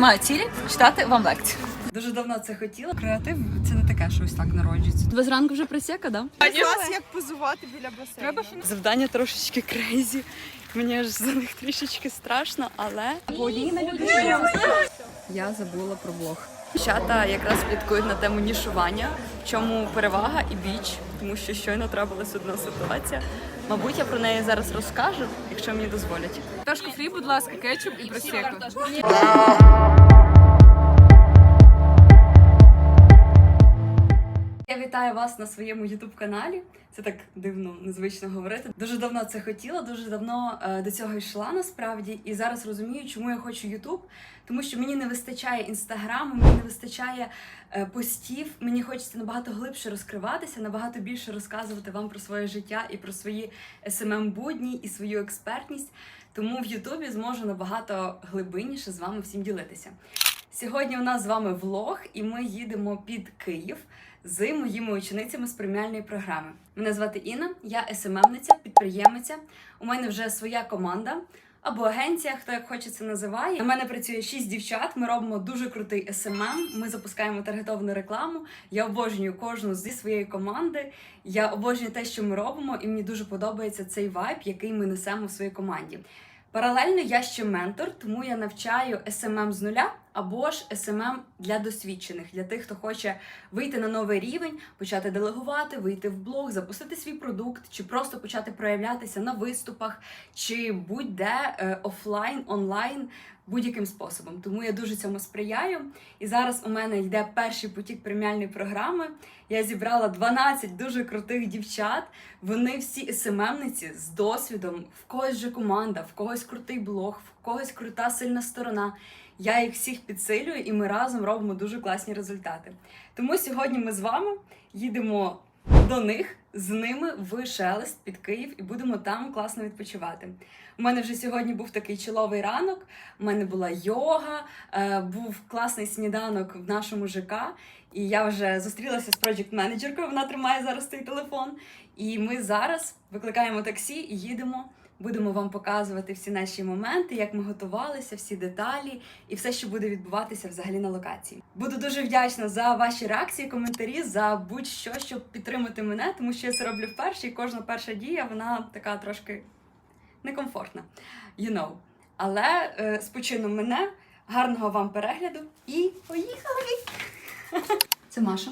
Маю цілі читати вам лекцію. Дуже давно це хотіла. Креатив це не таке, що ось так народжується. Ви зранку вже присяка, да? Клас, як позувати біля басейну. Завдання трошечки крейзі. Мені аж за них трішечки страшно, але я забула про блог. Дівчата якраз пліткують на тему нішування, в чому перевага і біч, тому що щойно трапилась одна ситуація. Мабуть, я про неї зараз розкажу, якщо мені дозволять. Ташку фрі, будь ласка, кетчуп і просеку. Вітаю вас на своєму ютуб каналі. Це так дивно, незвично говорити. Дуже давно це хотіла, дуже давно е, до цього йшла насправді, і зараз розумію, чому я хочу Ютуб. Тому що мені не вистачає інстаграму, мені не вистачає е, постів. Мені хочеться набагато глибше розкриватися, набагато більше розказувати вам про своє життя і про свої smm будні і свою експертність. Тому в Ютубі зможу набагато глибинніше з вами всім ділитися. Сьогодні у нас з вами влог, і ми їдемо під Київ з моїми ученицями з преміальної програми. Мене звати Інна, я СММниця, підприємиця. У мене вже своя команда або агенція, хто як хоче це називає. У мене працює шість дівчат. Ми робимо дуже крутий СММ. Ми запускаємо таргетовану рекламу. Я обожнюю кожну зі своєї команди. Я обожнюю те, що ми робимо, і мені дуже подобається цей вайб, який ми несемо в своїй команді. Паралельно я ще ментор, тому я навчаю SMM з нуля або ж SMM для досвідчених, для тих, хто хоче вийти на новий рівень, почати делегувати, вийти в блог, запустити свій продукт, чи просто почати проявлятися на виступах, чи будь-де е, офлайн, онлайн. Будь-яким способом, тому я дуже цьому сприяю. І зараз у мене йде перший потік преміальної програми. Я зібрала 12 дуже крутих дівчат. Вони всі СММниці з досвідом. В когось же команда, в когось крутий блог, в когось крута сильна сторона. Я їх всіх підсилюю, і ми разом робимо дуже класні результати. Тому сьогодні ми з вами їдемо до них з ними в Шелест під Київ і будемо там класно відпочивати. У мене вже сьогодні був такий чоловий ранок. У мене була йога, е, був класний сніданок в нашому ЖК. І я вже зустрілася з проджект менеджеркою Вона тримає зараз цей телефон. І ми зараз викликаємо таксі і їдемо. Будемо вам показувати всі наші моменти, як ми готувалися, всі деталі і все, що буде відбуватися взагалі на локації. Буду дуже вдячна за ваші реакції, коментарі, за будь-що, щоб підтримати мене, тому що я це роблю вперше, і кожна перша дія вона така трошки некомфортна. You know. Але е, з почином мене, гарного вам перегляду і поїхали! Це Маша.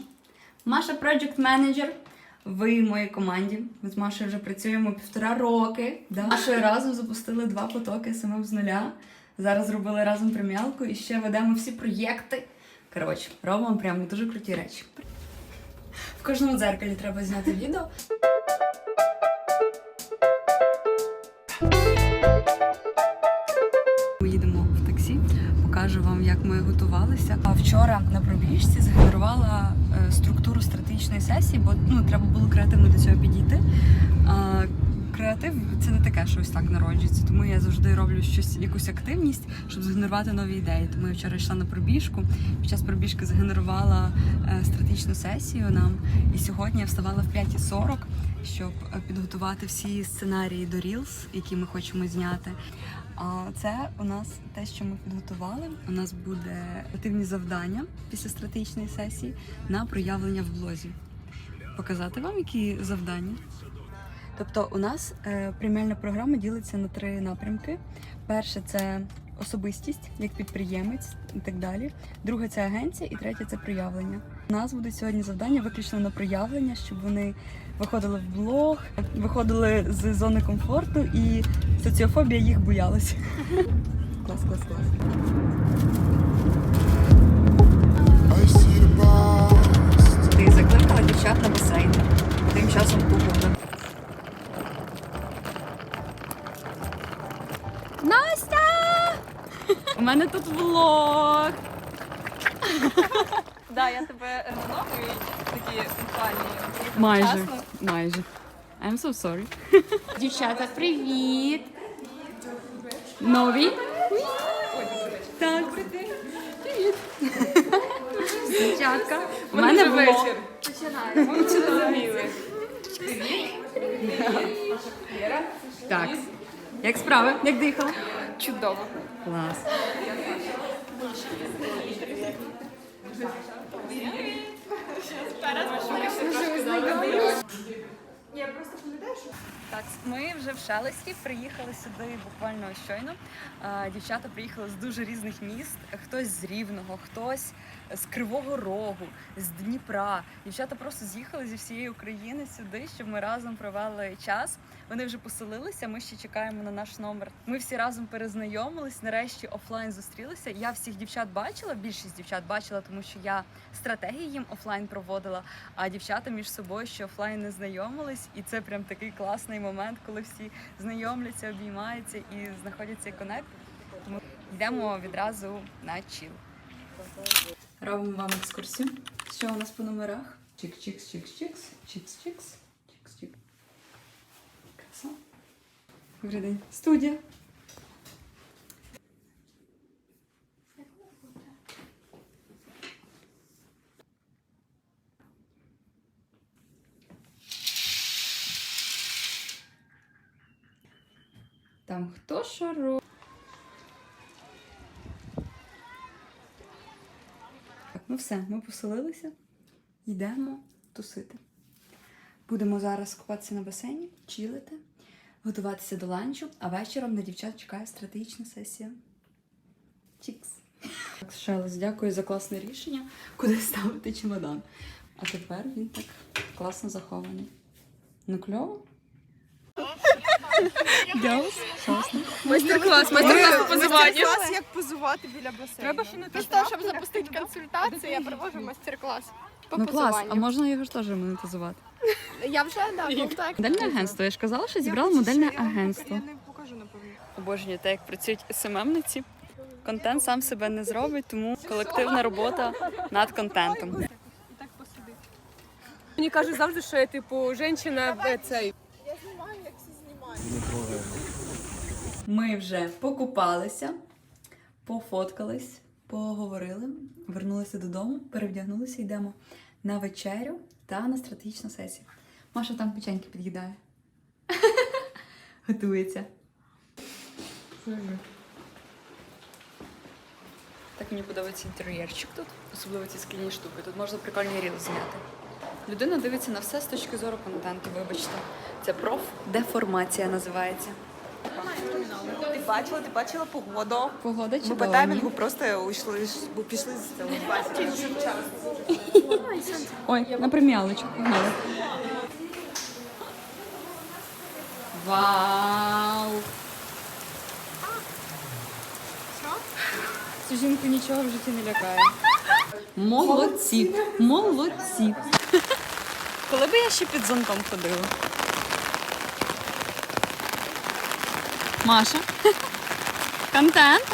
Маша Project Manager в моїй команді. Ми з Машею вже працюємо півтора роки. Да? Машою разом запустили два потоки самим з нуля. Зараз зробили разом преміалку і ще ведемо всі проєкти. Коротше, робимо прямо дуже круті речі. В кожному дзеркалі треба зняти відео. Як ми готувалися. А вчора на пробіжці згенерувала е, структуру стратегічної сесії, бо ну треба було креативно до цього підійти. А, креатив це не таке, що ось так народжується. Тому я завжди роблю щось, якусь активність, щоб згенерувати нові ідеї. Тому я вчора йшла на пробіжку. Під час пробіжки згенерувала е, стратегічну сесію нам. І сьогодні я вставала в 5.40, щоб е, підготувати всі сценарії до Reels, які ми хочемо зняти. А це у нас те, що ми підготували. У нас буде активні завдання після стратегічної сесії на проявлення в блозі. Показати вам, які завдання. Тобто, у нас е, преміальна програма ділиться на три напрямки. Перше це особистість, як підприємець і так далі. Друге це агенція, і третє це проявлення. У нас будуть сьогодні завдання виключно на проявлення, щоб вони виходили в блог, виходили з зони комфорту, і соціофобія їх боялась. Клас, клас, клас. Ти закликала дівчат на басейн. Тим часом купив. Настя! У мене тут влог. Да, я тебе ревновую, такі буквально. Майже. Майже. I'm so sorry. Дівчата, привіт! Нові? Так. Привіт. Дівчатка. У мене влог. Так. Як справи? Як дихала? Чудово. Клас. Так, ми вже в Шелесті приїхали сюди буквально щойно. Дівчата приїхали з дуже різних міст. Хтось з Рівного, хтось з Кривого Рогу, з Дніпра. Дівчата просто з'їхали зі всієї України сюди, щоб ми разом провели час. Вони вже поселилися. Ми ще чекаємо на наш номер. Ми всі разом перезнайомились. Нарешті офлайн зустрілися. Я всіх дівчат бачила, більшість дівчат бачила, тому що я стратегії їм офлайн проводила. А дівчата між собою ще офлайн не знайомились, і це прям такий класний момент, коли всі знайомляться, обіймаються і знаходять цей конект. Тому йдемо відразу на чіл. Робимо вам екскурсію. Що у нас по номерах? Чик-чикс, чикс-чикс, чикс-чикс, чикс-чик. Краса. Добрий день. Студія. Там хто що робить? Так, ну все, ми поселилися. Йдемо тусити. Будемо зараз купатися на басейні, чилити, готуватися до ланчу, а вечором на дівчат чекає стратегічна сесія. Чікс. Так, Шелес, дякую за класне рішення, куди ставити чемодан. А тепер він так класно захований. Ну, кльово? Майстер-клас, майстер-клас по позуванню. Клас, як позувати біля басейну. Треба ще не Просто щоб запустити консультацію, я проводжу майстер-клас по Ну клас, а можна його ж теж монетизувати? Я вже да, контакт. Модельне агентство. Я ж казала, що зібрала модельне агентство. Я не покажу, напевно. Обожнюю те, як працюють СММниці. Контент сам себе не зробить, тому колективна робота над контентом. Мені кажуть завжди, що я типу жінка в цей. Ми вже покупалися, пофоткались, поговорили, вернулися додому, перевдягнулися, йдемо на вечерю та на стратегічну сесію. Маша там печеньки під'їдає. Готується. Так мені подобається інтер'єрчик тут, особливо ці скляні штуки. Тут можна прикольні ріли зняти. Людина дивиться на все з точки зору контенту, вибачте. Це профдеформація називається. Ти бачила, ти бачила погоду. Погода Ми по чудова. таймінгу просто уйшли, бо пішли з цього. Ой, на преміалочку погнали. Вау! Цю жінку нічого в житті не лякає. Молодці! Молодці! Коли би я ще під зонтом ходила? Маша? Контент?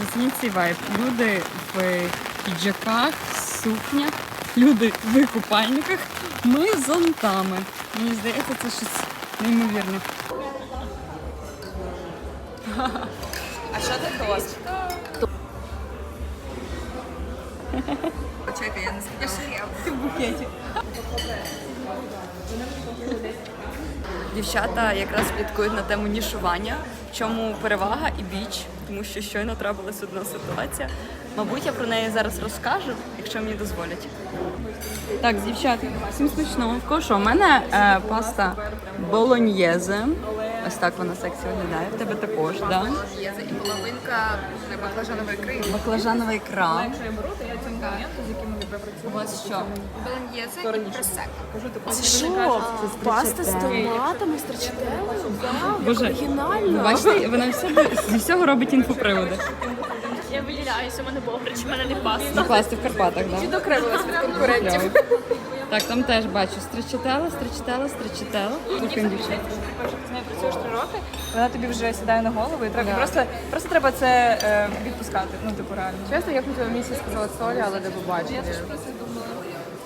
Зацініть цей вайб. Люди в піджаках, сукнях, люди в купальниках, ми з зонтами. Мені здається, це щось неймовірне. А що це тост? Почекай, я не сказала. в букеті. Дівчата якраз слідкують на тему нішування, в чому перевага і біч, тому що щойно трапилась одна ситуація. Мабуть, я про неї зараз розкажу, якщо мені дозволять. Так, дівчата, всім смачного. В? У мене е, паста болоньєзе. Ось так вона сексі виглядає. В тебе також, так? Є і половинка баклажанової ікри. Баклажанова ікра. Якщо я беру, то я цим клієнту, з яким ми У вас що? Болоньєзе і просека. Це що? Паста з Томатами, страчителем? Боже, ви бачите, вона все, зі всього робить інфоприводи. Я виділяюся, у мене бобрич, у мене не паста. Закласти в Карпатах, так? Да? Докривилась від конкурентів. Так, там теж бачу стричетела, стричетела, стричетела. Слухаємо дівчат. З нею працюєш три роки, вона тобі вже сідає на голову, і треба просто, просто треба це е, відпускати. Ну, типу, реально. Чесно, я б на твоєму місці сказала солі, але до побачення.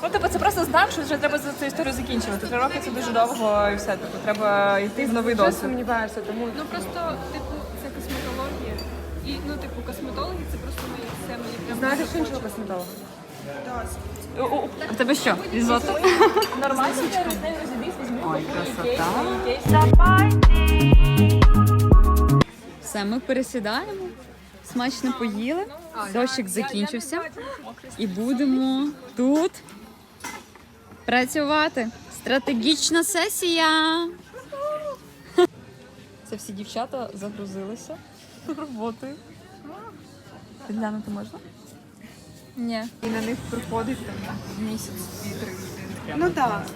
Ну, типу, це просто знак, що вже треба за цю історію закінчувати. Три роки це дуже довго і все. Типу, треба йти в новий Щось досвід. сумніваєшся, тому Ну просто, типу, це косметологія. І ну, типу, косметологи це просто мої це мені прям. знаєш що іншого косметолога? А в тебе що? Різотто? Нормально. Ой, красота. Все, ми пересідаємо. смачно поїли, дощик закінчився. І будемо тут працювати. Стратегічна сесія. Це всі дівчата загрузилися роботою. Підглянути можна? Ні. І на них приходить там місяць, дві-три людини. Ну так,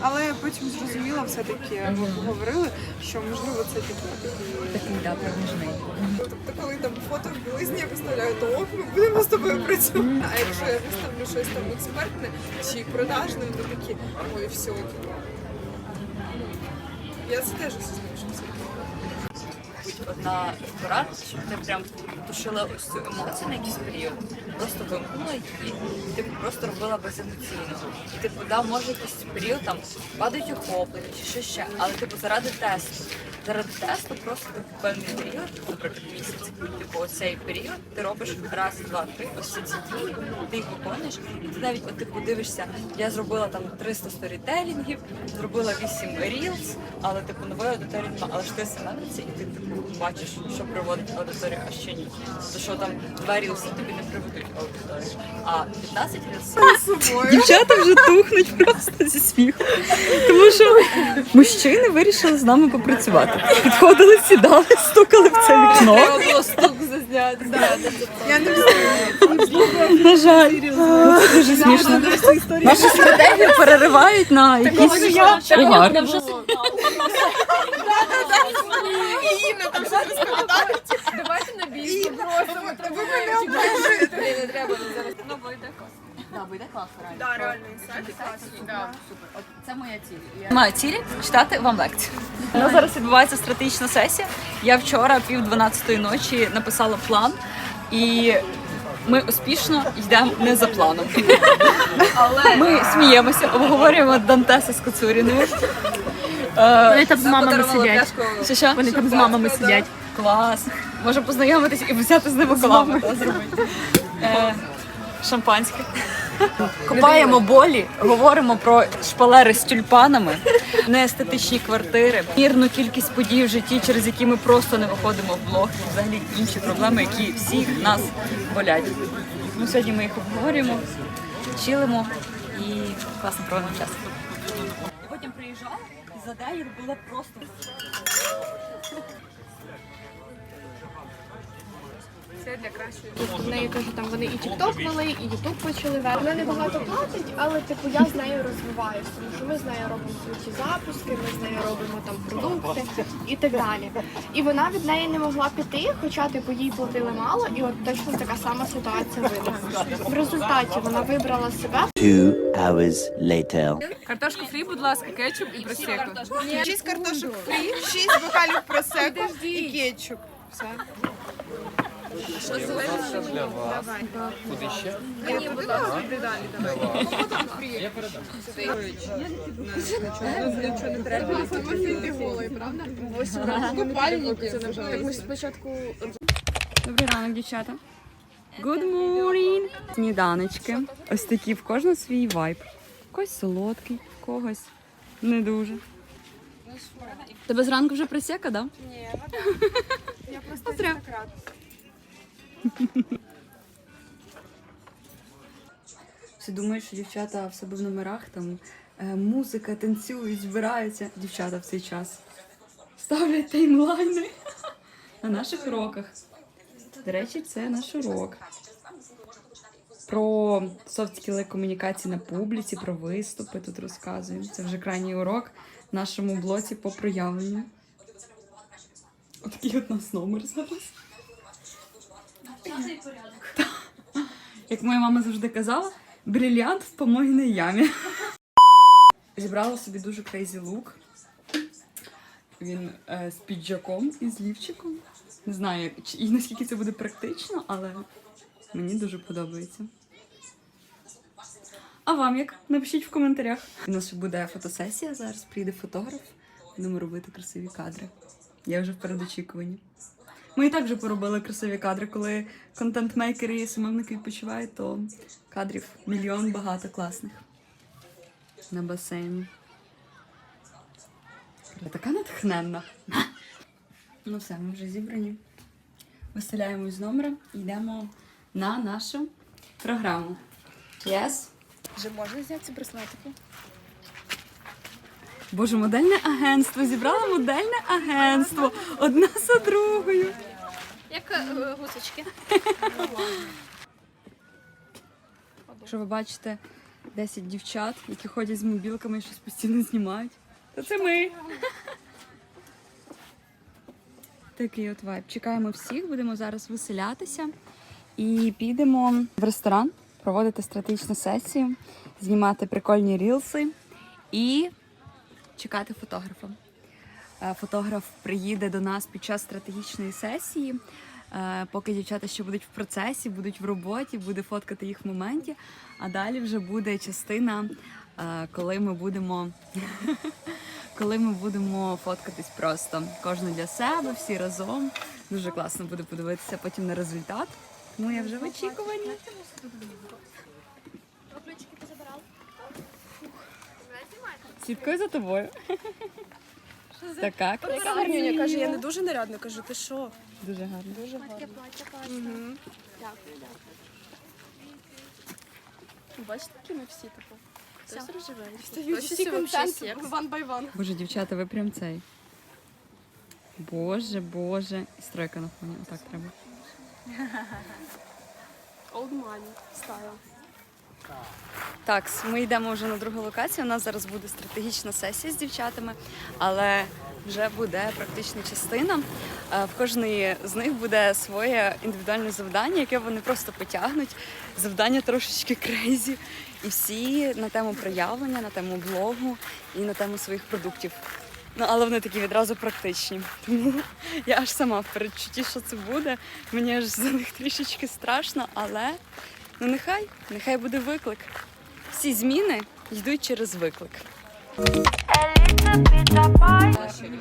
але потім зрозуміла все-таки, ми поговорили, що можливо це такі. Такий да, проміжний. Тобто, коли там фото в білизні я виставляю, то ок, ми будемо з тобою працювати. А якщо я виставлю щось там експертне чи продажне, то такі, ой, все, типу. Я це теж осознаю, що це. одна порада, щоб ти прям тушила ось цю емоцію на якийсь період. Просто вимкнула і ти просто робила беземоційно. І типу, да, може якийсь період там падають охоплення чи що ще, але типу заради тесту. Заради тесту просто певний період, наприклад, місяць. Типу, оцей період ти робиш раз, два, три, ось ці дії, ти їх виконуєш, і ти навіть от типу дивишся, я зробила там 300 сторітелінгів, зробила 8 рілз, але типу нової аудиторії немає. Але ж ти селебриці, і ти типу бачиш, що приводить аудиторію, а що ні. То що там два рілси тобі не приведуть аудиторію, а 15 рілсів Дівчата вже тухнуть просто зі сміху. Тому що мужчини вирішили з нами попрацювати. Підходили, сідали, стукали в це вікно. було стук зазняти. Я не знаю. На жаль, це дуже смішно. Нашу стратегію переривають на якийсь угар. Давайте на бій попросимо. Ви мене обмежуєте. Не треба Так, реально, інсайт класно. Це моя ціль. Маю цілі читати вам лекцію. У нас зараз відбувається стратегічна сесія. Я вчора пів дванадцятої ночі написала план, і ми успішно йдемо не за планом. Але ми сміємося, обговорюємо Дантеса з Коцуріною. Вони там з мамами сидять. Що що? Вони там з мамами сидять. Клас. Може познайомитись і взяти з ними колабу та, зробити. Е, Шампанське. Копаємо болі, говоримо про шпалери з тюльпанами, неестетичні квартири, мірну кількість подій в житті, через які ми просто не виходимо в блог, взагалі інші проблеми, які всіх нас болять. Ну, сьогодні ми їх обговорюємо, чилимо і класно проводимо час. І потім приїжджала і за день робила просто В неї кажу, там вони і TikTok вели, і YouTube почали вести. Вона небагато платить, але типу я з нею розвиваюся, тому що ми з нею робимо круті запуски, ми з нею робимо там продукти і так далі. І вона від неї не могла піти, хоча типу їй платили мало, і от точно така сама ситуація виникла. В результаті вона вибрала себе. Two hours later. Картошку фрі, будь ласка, кетчуп і просеко. Шість картошок фрі, шість бокалів просеко і кетчуп. Все. Ти голий, правда? Ось купальники. Так ми спочатку Добрий ранок, дівчата. Good morning! Сніданочки. Ось такі в кожного свій вайб. Когось солодкий, когось не дуже. Тебе зранку вже присека, да? Я просто аристократ. Всі думають, що дівчата в себе в номерах там е, музика, танцюють, збираються. Дівчата в цей час ставлять таймлайни на наших уроках. До речі, це наш урок. Про софт-скіли комунікації на публіці, про виступи тут розказуємо. Це вже крайній урок в нашому блоці по проявленню. Отакий от нас номер зараз. Як моя мама завжди казала, брильянт в помойній ямі. Зібрала собі дуже крейзі лук. Він е, з піджаком і з лівчиком. Не знаю, як- чи- і наскільки це буде практично, але мені дуже подобається. А вам як? Напишіть в коментарях. У нас ще буде фотосесія зараз, прийде фотограф. Будемо робити красиві кадри. Я вже в передочікуванні. Ми і так вже поробили красиві кадри, коли контент-мейкери і самовники відпочивають, то кадрів мільйон багато класних. На басейні. Я така натхненна. Ну все, ми вже зібрані. виселяємось з номера і йдемо на нашу програму. Yes? Вже можна зняти ці браслетики? Боже, модельне агентство. Зібрала модельне агентство. Одна за другою. Як е, гусочки. Що ви бачите 10 дівчат, які ходять з мобілками і щось постійно знімають. То це ми. Такий от вайб. Чекаємо всіх, будемо зараз виселятися і підемо в ресторан проводити стратегічну сесію, знімати прикольні рілси і чекати фотографа. Е, Фотограф приїде до нас під час стратегічної сесії. Е, Поки дівчата ще будуть в процесі, будуть в роботі, буде фоткати їх в моменті. А далі вже буде частина, е, коли ми будемо. Коли ми будемо фоткатись просто кожен для себе, всі разом. Дуже класно буде подивитися потім на результат. Тому я вже в очікуванні. Слідкую за тобою. Така гарнюня каже, я не дуже нарядно, кажу, ти що? дуже гарно. Дуже гарно. Дякую, дякую. Бачите, які ми всі типу. Хтось розживає. Встають всі контент, one by one. Боже, дівчата, ви прям цей. Боже, боже. І стройка на фоні. Отак треба. Old money style. Так, ми йдемо вже на другу локацію. У нас зараз буде стратегічна сесія з дівчатами, але вже буде практична частина. Е, В кожної з них буде своє індивідуальне завдання, яке вони просто потягнуть. Завдання трошечки крейзі. І всі на тему проявлення, на тему блогу і на тему своїх продуктів. Ну, але вони такі відразу практичні. Тому я аж сама в передчутті, що це буде. Мені аж за них трішечки страшно, але ну нехай, нехай буде виклик. Всі зміни йдуть через виклик. Не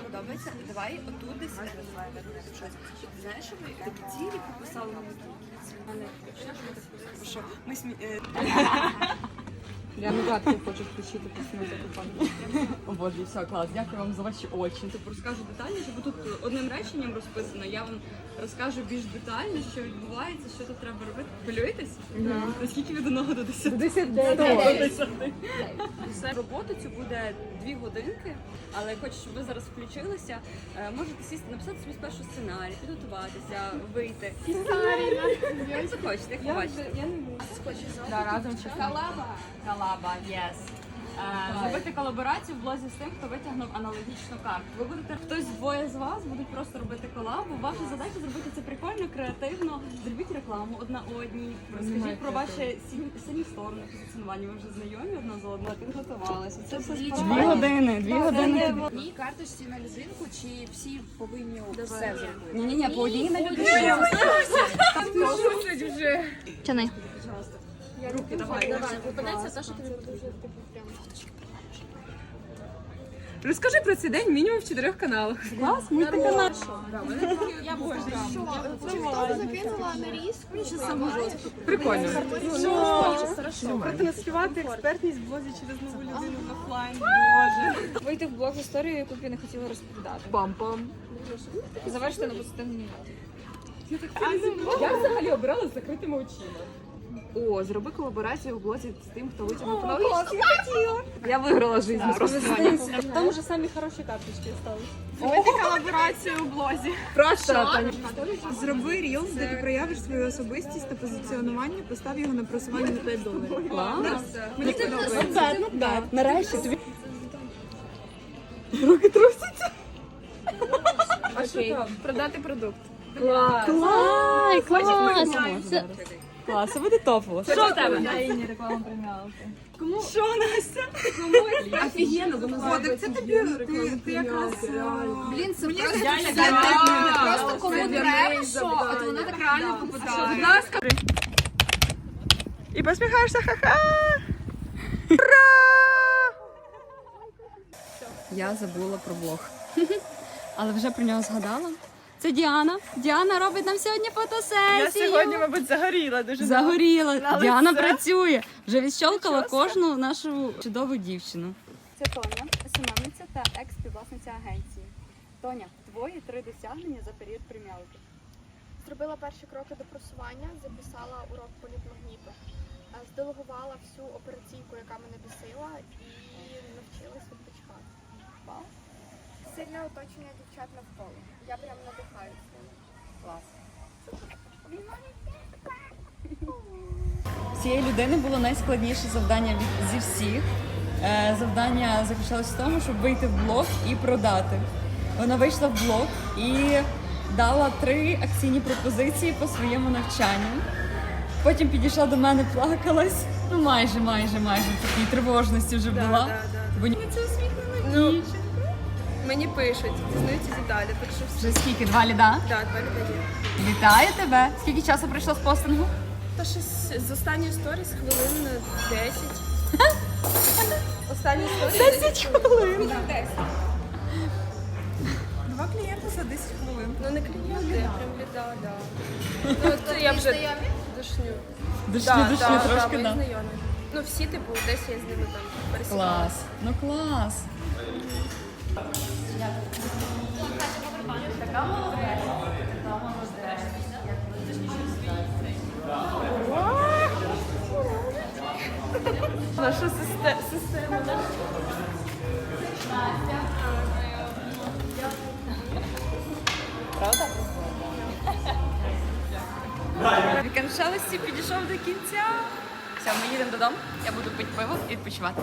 подобається? Давай отут десь. Знаєш, що ви такі цілі пописали на Що ми смі... Я нагадку хочу включити пісню закупати. О боже, все, клас. Дякую вам за ваші очі. Типу розкажу детальніше, бо тут одним реченням розписано. Я вам розкажу більш детально, що відбувається, що тут треба робити. Хвилюєтесь? Наскільки від одного до 10? До 10. Все роботу цю буде дві годинки, але я хочу, щоб ви зараз включилися. Е, Можете сісти, написати собі спершу сценарій, підготуватися, вийти. Як захочете, як побачите. Да, разом чи Калаба. Калаба, yes. Е, Зробити колаборацію в блозі з тим, хто витягнув аналогічну карту. Ви будете хтось двоє з вас будуть просто робити колабу. Ваша задача зробити це прикольно, креативно. Зробіть рекламу одна одній. Розкажіть про ваші сильні, сторони позиціонування. Ви вже знайомі одна з одною, підготувалися. Це все дві години. Дві години. одній карточці на людинку, чи всі повинні все Ні, ні, ні, по одній на людину. Тяни. Руки давай. Зупиниться те, що тобі дуже типу. Розкажи про цей день мінімум в чотирьох каналах. Клас, мультиканал. Я б що? Тікток закинула на різ. Прикольно. Продемонструвати експертність в блозі через нову людину в офлайн. Вийти в блог з історією, яку б я не хотіла розповідати. Пам-пам. Завершити на позитивній ноті. Я взагалі обирала з закритими очима. О, зроби колаборацію в блозі з тим, хто витягнув аналогічні. Я виграла життя просто. Там вже самі хороші карточки стали. Зробити колаборацію у блозі. Просто Зроби рілз, де ти проявиш свою особистість та позиціонування, постав його на просування за 5 доларів. Клас. Мені подобається. Нарешті тобі. Окей. Продати продукт. Клас. Ай, клас! Клас, це буде топово. Що в тебе? Що, Настя? Офігенно, воно О, так це тобі ти, ти якраз. Блін, це просто Просто кому треба, що, от вона так реально попадає. Будь ласка. І посміхаєшся, ха-ха. Я забула про блог. Але вже про нього згадала. Це Діана. Діана робить нам сьогодні фотосесію. Я сьогодні, мабуть, загоріла дуже. Загоріла. Діана працює. Вже відщолкала кожну нашу чудову дівчину. Це Тоня, СММниця та екс-співвласниця агенції. Тоня, твої три досягнення за період преміалки. Зробила перші кроки до просування, записала урок політмагніту, е, зделегувала всю операційку, яка мене бісила, і навчилась відпочивати. Сильне оточення дівчат навколо. Я прям надихаюся ними. цієї людини було найскладніше завдання зі всіх. Е, Завдання заключалось в тому, щоб вийти в блог і продати. Вона вийшла в блог і дала три акційні пропозиції по своєму навчанню. Потім підійшла до мене, плакалась. Ну майже, майже, майже в такій тривожності вже була. Бо ні- Ну, мені пишуть, дізнаються деталі, так що все. Вже скільки? Два ліда? Так, далі дає. Вітаю тебе! Скільки часу пройшло з постингу? Та щось з останньої сторіс хвилин 10. Останні сторіс 10 хвилин. 10. Два клієнти за 10 хвилин. Ну не клієнти, а прям ліда, да. Ну, це я вже душню. Дошли, Да, да, трошки, да, да. мої знайомі. Ну всі, типу, десь я з ними там пересікала. Клас. Ну клас. нашу систему. Правда? Вікенд підійшов до кінця. Все, ми їдемо додому. Я буду пити пиво і відпочивати.